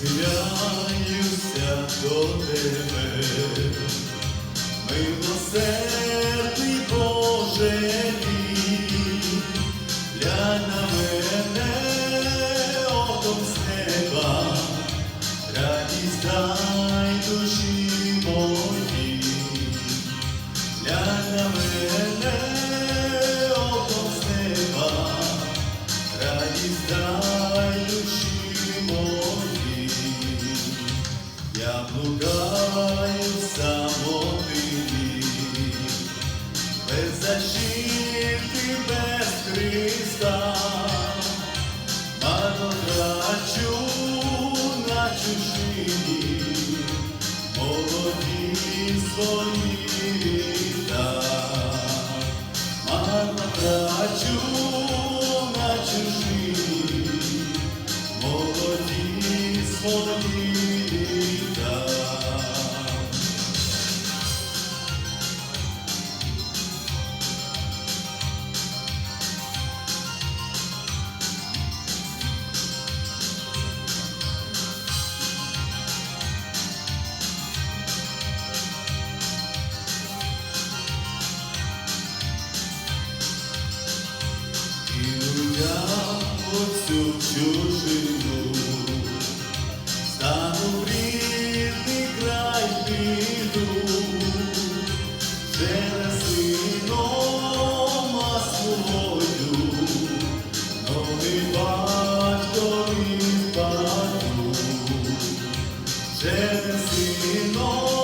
схиляюся до тебе, милосердний Боже мій, глянь на мене оком з неба, радість дай душі защити, без Христа, марно трачу на чужині, молоді свої оцю чужину, стану в рідний край піду, через сином свою, новий батькові впаду, через сином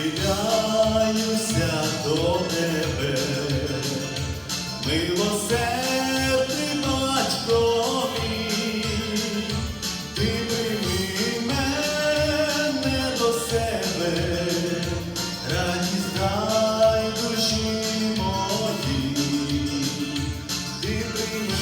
схиляюся до тебе, милосердний батько мій, ти прийми мене до себе, радість дай душі моїй, ти прийми.